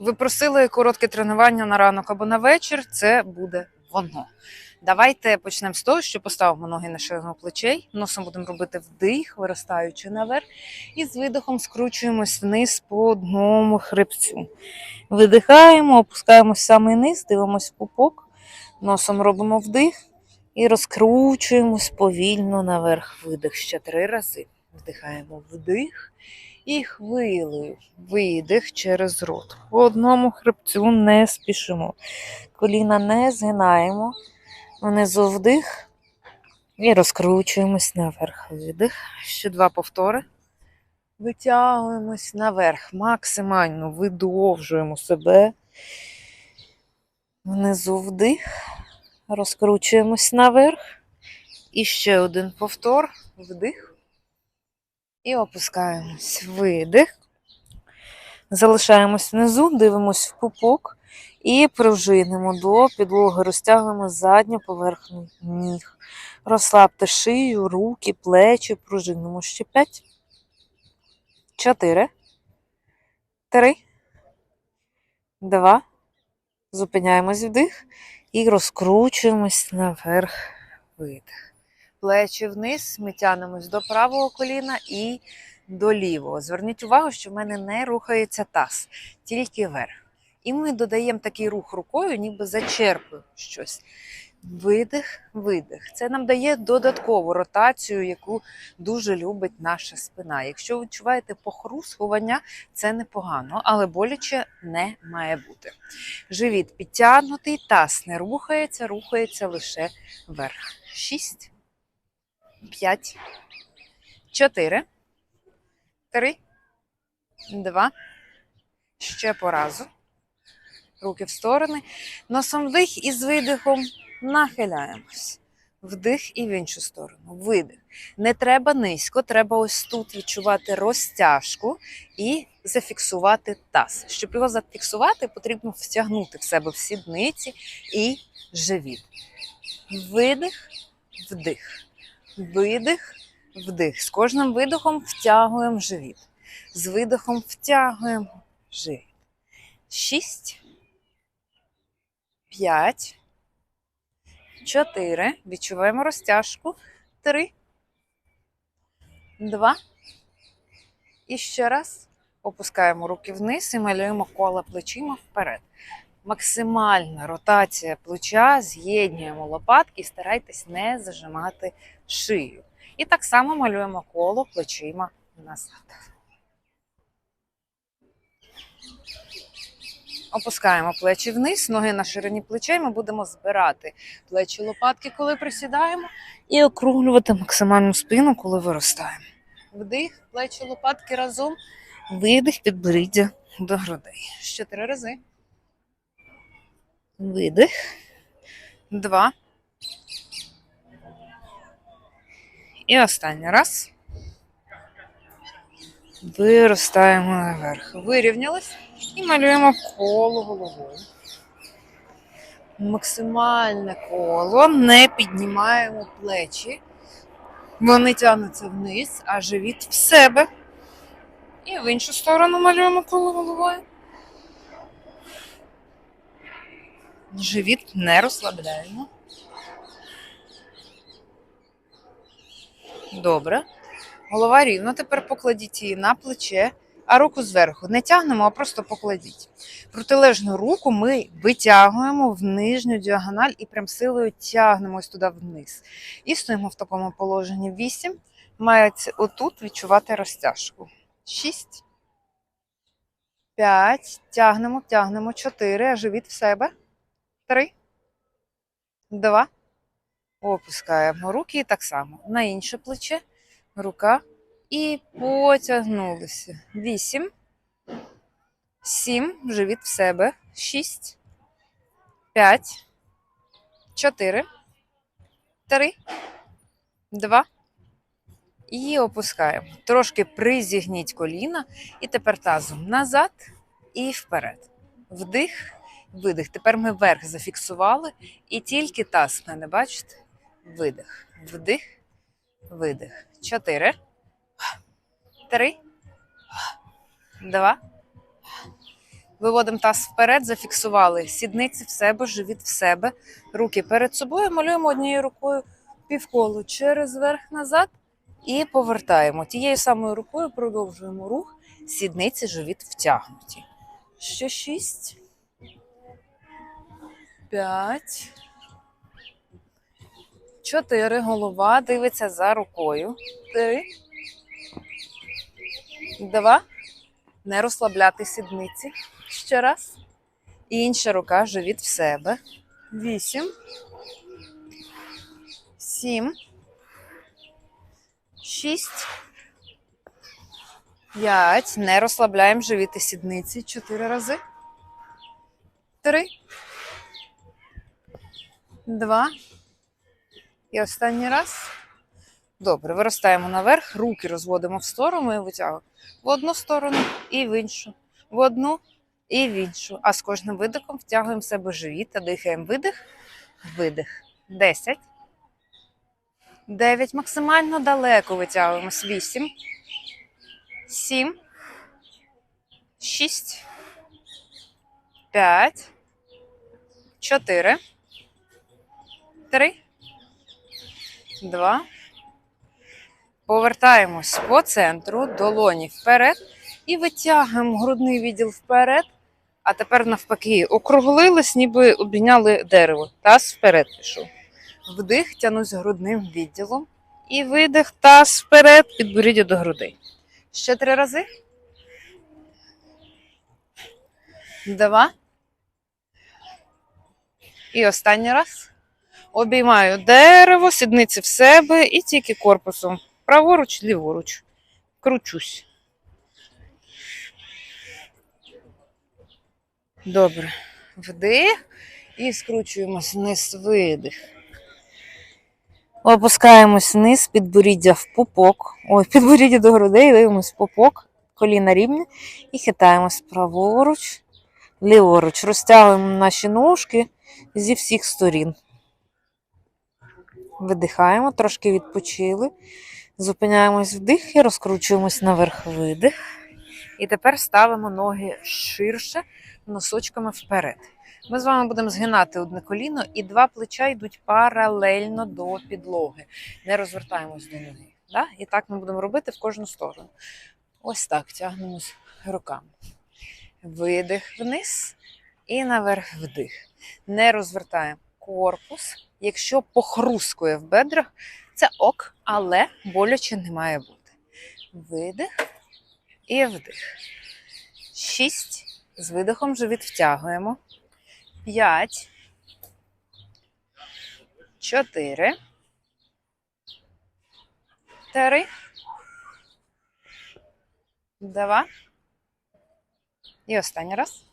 Ви просили коротке тренування на ранок або на вечір. Це буде воно. Давайте почнемо з того, що поставимо ноги на ширину плечей. Носом будемо робити вдих, виростаючи наверх, і з видихом скручуємось вниз по одному хребцю. Видихаємо, опускаємось в самий низ, дивимось в пупок, носом робимо вдих і розкручуємось повільно наверх. Видих ще три рази. Вдихаємо вдих і хвилею. Видих через рот. По одному хребцю не спішимо. Коліна не згинаємо. Внизу вдих і розкручуємось наверх. Видих. Ще два повтори. Витягуємось наверх. Максимально видовжуємо себе. Внизу вдих. Розкручуємось наверх. І ще один повтор. Вдих. І опускаємось. Видих. Залишаємось внизу, дивимось в пупок і пружинимо до підлоги. Розтягуємо задню поверхню ніг. Розслабте шию, руки, плечі, пружинимо ще 5, 4, 3, 2. Зупиняємось вдих і розкручуємось наверх. Видих. Плечі вниз, ми тянемось до правого коліна і до лівого. Зверніть увагу, що в мене не рухається таз, тільки вверх. І ми додаємо такий рух рукою, ніби зачерпуємо щось. Видих, видих. Це нам дає додаткову ротацію, яку дуже любить наша спина. Якщо ви відчуваєте похрускування, це непогано, але боляче не має бути. Живіт підтягнутий, таз не рухається, рухається лише вверх. Шість, п'ять, чотири, три, два. Ще по разу. Руки в сторони. Носом вдих і з видихом нахиляємось. Вдих і в іншу сторону. Видих. Не треба низько, треба ось тут відчувати розтяжку і зафіксувати таз. Щоб його зафіксувати, потрібно втягнути в себе в сідниці і живіт. Видих, вдих. Видих, вдих. З кожним видихом втягуємо живіт. З видихом втягуємо живіт. Шість. П'ять. Чотири. Відчуваємо розтяжку. Три. Два. І ще раз. Опускаємо руки вниз і малюємо коло плечима вперед. Максимальна ротація плеча, з'єднуємо лопатки і старайтесь не зажимати шию. І так само малюємо коло плечима назад. Опускаємо плечі вниз, ноги на ширині плечей. Ми будемо збирати плечі лопатки, коли присідаємо, і округлювати максимальну спину, коли виростаємо. Вдих, плечі лопатки разом, видих, підборіддя до грудей. Ще три рази. Видих. Два. І останній раз. Виростаємо наверх. Вирівнялись і малюємо коло головою. Максимальне коло, не піднімаємо плечі. Вони тягнуться вниз, а живіт в себе. І в іншу сторону малюємо коло головою. Живіт не розслабляємо. Добре. Голова рівно. Тепер покладіть її на плече, а руку зверху. Не тягнемо, а просто покладіть. Протилежну руку ми витягуємо в нижню діагональ і прям силою тягнемо ось туди вниз. І стоїмо в такому положенні. 8. Мається отут відчувати розтяжку. 6. 5. Тягнемо, тягнемо. 4. А живіт в себе. 3. 2. Опускаємо руки і так само. На інше плече. Рука. І потягнулися. Вісім. Сім. Живіт в себе. Шість. П'ять. Чотири. Три. Два. І опускаємо. Трошки призігніть коліна. І тепер тазом назад і вперед. Вдих, видих. Тепер ми вверх зафіксували. І тільки таз в мене, бачите? Видих. Вдих, видих. Чотири. Три. Два. Виводимо таз вперед, зафіксували сідниці в себе, живіт в себе, руки перед собою, малюємо однією рукою півколо через верх назад і повертаємо. Тією самою рукою продовжуємо рух, сідниці, живіт втягнуті. Ще шість. П'ять. Чотири. Голова дивиться за рукою. Три. Два. Не розслабляти сідниці. Ще раз. Інша рука, живіт в себе. Вісім. Сім. Шість. П'ять. Не розслабляємо живіт і сідниці. Чотири рази. Три. Два. І останній раз. Добре, виростаємо наверх, руки розводимо в сторону і витягуємо. В одну сторону і в іншу. В одну і в іншу. А з кожним видихом втягуємо в себе живіт та дихаємо видих, видих. Десять. Дев'ять. Максимально далеко витягуємось. Вісім. Сім. Шість. П'ять. Чотири. Три. Два. Повертаємось по центру, долоні вперед і витягуємо грудний відділ вперед. А тепер навпаки округлились, ніби обійняли дерево. Таз вперед пішов. Вдих, тянусь грудним відділом. І видих, таз вперед, підборіддя до грудей. Ще три рази. Два. І останній раз. Обіймаю дерево, сідниці в себе і тільки корпусом. Праворуч, ліворуч. Кручусь. Добре. Вдих. І скручуємось вниз, видих. Опускаємось вниз, підборіддя в пупок. Ой, підборіддя до грудей, дивимось в пупок, коліна рівні. І хитаємось праворуч, ліворуч. Розтягуємо наші ножки зі всіх сторін. Видихаємо, трошки відпочили. Зупиняємось вдих і розкручуємось наверх видих. І тепер ставимо ноги ширше, носочками вперед. Ми з вами будемо згинати одне коліно, і два плеча йдуть паралельно до підлоги. Не розвертаємось до ноги. Да? І так ми будемо робити в кожну сторону. Ось так тягнемось руками. Видих вниз і наверх вдих. Не розвертаємо корпус. Якщо похрускує в бедрах, це ок, але боляче не має бути. Видих і вдих. Шість. З видихом живіт втягуємо. П'ять. Чотири. Три. Два. І останній раз.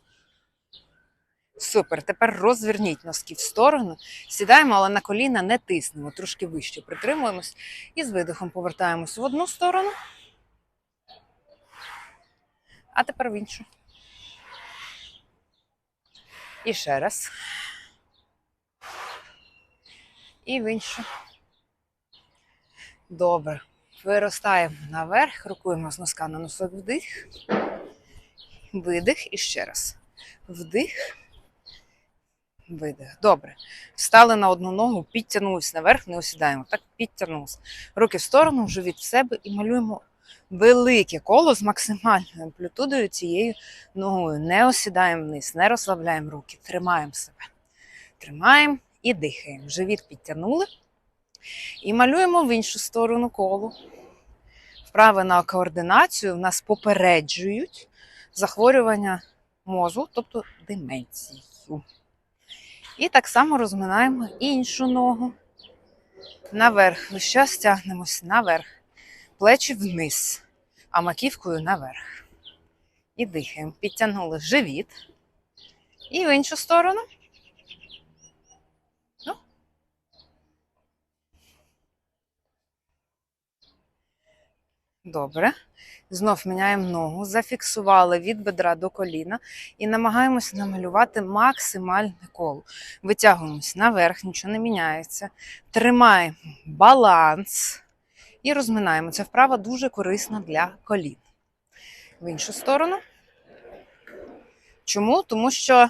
Супер. Тепер розверніть носки в сторону. Сідаємо, але на коліна не тиснемо, трошки вище притримуємось і з видихом повертаємось в одну сторону. А тепер в іншу. І ще раз. І в іншу. Добре. Виростаємо наверх, рукуємо з носка на носок вдих. Видих і ще раз. Вдих. Видих. Добре. Встали на одну ногу, підтягнулись наверх, не осідаємо. Так підтягнулися. Руки в сторону, живіт в себе і малюємо велике коло з максимальною амплітудою цією ногою. Не осідаємо вниз, не розслабляємо руки, тримаємо себе. Тримаємо і дихаємо. Живіт підтягнули. І малюємо в іншу сторону коло. Вправи на координацію в нас попереджують захворювання мозу, тобто деменцію. І так само розминаємо іншу ногу. Наверх. Весь час тягнемося наверх. Плечі вниз, а маківкою наверх. І дихаємо. Підтягнули живіт. І в іншу сторону. Ну. Добре. Знов міняємо ногу, зафіксували від бедра до коліна і намагаємося намалювати максимальне коло. Витягуємось наверх, нічого не міняється. Тримаємо баланс і розминаємо. Ця вправа дуже корисна для колін. В іншу сторону. Чому? Тому що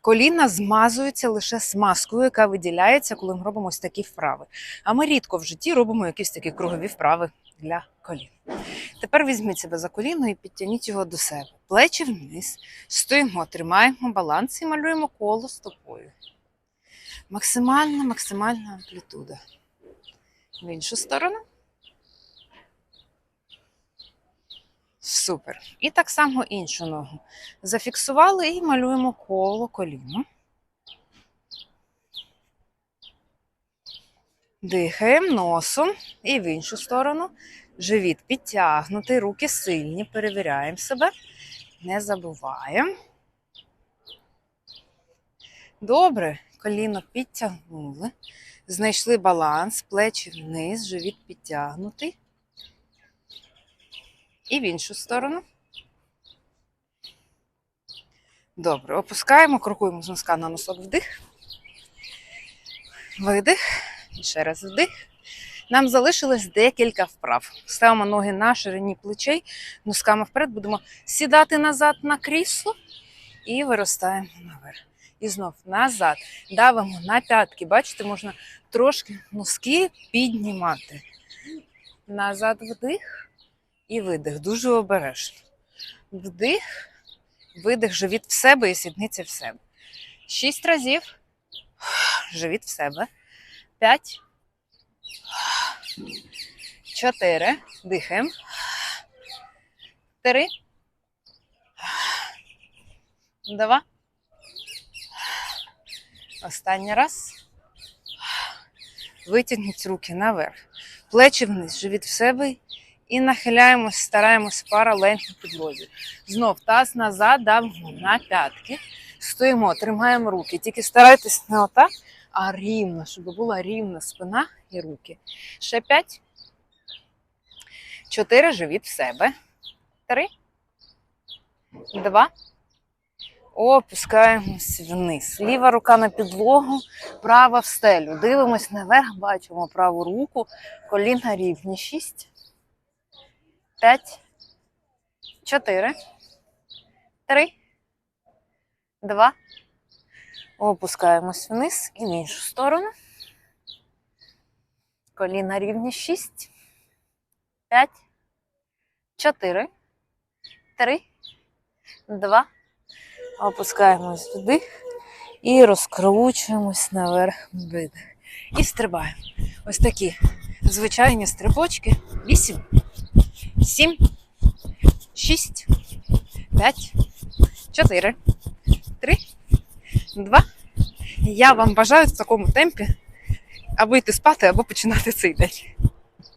коліна змазуються лише смазкою, яка виділяється, коли ми робимо ось такі вправи. А ми рідко в житті робимо якісь такі кругові вправи для колін. Тепер візьміть себе за коліно і підтягніть його до себе. Плечі вниз. Стоїмо, тримаємо баланс і малюємо коло стопою. Максимальна, максимальна амплітуда. В іншу сторону. Супер. І так само іншу ногу. Зафіксували і малюємо коло коліно. Дихаємо носом і в іншу сторону. Живіт підтягнутий, руки сильні, перевіряємо себе, не забуваємо. Добре, коліно підтягнули, знайшли баланс, плечі вниз, живіт підтягнутий. І в іншу сторону. Добре, опускаємо, крокуємо з носка на носок вдих. Видих. І ще раз вдих. Нам залишилось декілька вправ. Ставимо ноги на ширині плечей, носками вперед, будемо сідати назад на крісло і виростаємо наверх. І знов назад. Давимо на п'ятки. Бачите, можна трошки носки піднімати. Назад вдих і видих. Дуже обережно. Вдих, видих, живіт в себе і сідниця в себе. Шість разів. Живіт в себе. П'ять. Чотири. Дихаємо. Три. Два. Останній раз. Витягніть руки наверх. Плечі вниз, живіт в себе. І нахиляємось, стараємось паралельно підлозі. Знов таз назад, давимо на п'ятки. Стоїмо, тримаємо руки. Тільки старайтесь не отак, а рівно, щоб була рівна спина і руки. Ще п'ять. Чотири. Живіт в себе. Три. Два. Опускаємось вниз. Ліва рука на підлогу, права в стелю. Дивимось наверх, бачимо праву руку, коліна рівні. Шість. П'ять. Чотири. Три. Два. Опускаємось вниз і в іншу сторону. Коліна рівні 6, 5, 4, 3, 2. Опускаємось вдих і розкручуємось наверх видих. І стрибаємо. Ось такі звичайні стрибочки. 8, 7, 6, 5, 4. Два Я вам бажаю в такому темпі, аби йти спати або починати цей день.